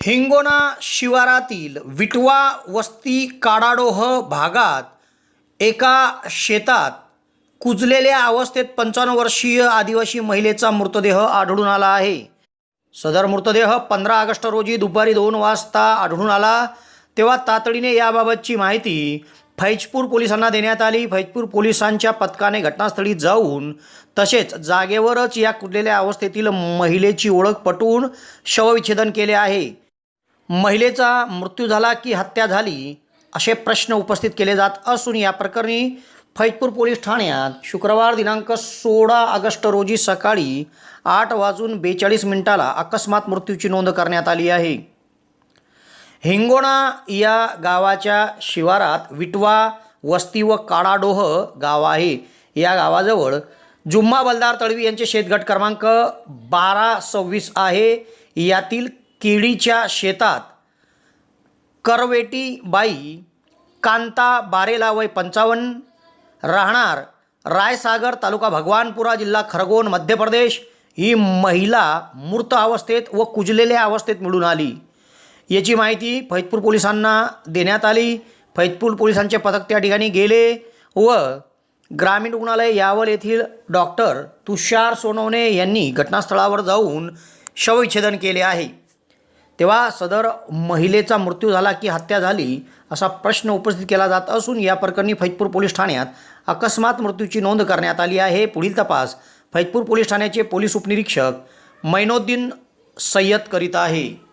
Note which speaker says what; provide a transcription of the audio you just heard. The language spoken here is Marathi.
Speaker 1: हिंगोना शिवारातील विटवा वस्ती काडाडोह भागात एका शेतात कुजलेल्या अवस्थेत पंचावन्न वर्षीय आदिवासी महिलेचा मृतदेह आढळून आला आहे. सदर मृतदेह पंधरा ऑगस्ट रोजी दुपारी दोन वाजता आढळून आला. तेव्हा तातडीने याबाबतची माहिती फैजपूर पोलिसांना देण्यात आली. फैजपूर पोलिसांच्या पथकाने घटनास्थळी जाऊन तसेच जागेवरच या कुजलेल्या अवस्थेतील महिलेची ओळख पटवून शवविच्छेदन केले आहे. महिलेचा मृत्यू झाला की हत्या झाली असे प्रश्न उपस्थित केले जात असून या प्रकरणी फैजपूर पोलीस ठाण्यात शुक्रवार दिनांक सोळा ऑगस्ट रोजी सकाळी आठ वाजून बेचाळीस मिनिटाला अकस्मात मृत्यूची नोंद करण्यात आली आहे. हिंगोणा या गावाच्या शिवारात विटवा वस्ती व काडाडोह गाव आहे. या गावाजवळ जुम्मा बलदार तळवी यांचे शेतगट क्रमांक बारा सव्वीस आहे. यातील केळीच्या शेतात. करवेटी बाई कांता बारेला वय पंचावन्न. राहणार रायसागर तालुका भगवानपुरा जिल्हा खरगोन मध्य प्रदेश. ही महिला मूर्त अवस्थेत व कुजलेल्या अवस्थेत मिळून आली. याची माहिती फैजपूर पोलिसांना देण्यात आली. फैजपूर पोलिसांचे पथक त्या ठिकाणी गेले व ग्रामीण रुग्णालय यावल येथील डॉक्टर तुषार सोनवणे यांनी घटनास्थळावर जाऊन शवविच्छेदन केले आहे. तेव्हा सदर महिलेचा मृत्यू झाला की हत्या झाली असा प्रश्न उपस्थित केला जात असून या प्रकरणी फैजपूर पोलीस ठाण्यात अकस्मात मृत्यूची नोंद करण्यात आली आहे. पुढील तपास फैजपूर पोलीस ठाण्याचे पोलीस उपनिरीक्षक मैनोद्दीन सय्यद करीत आहे.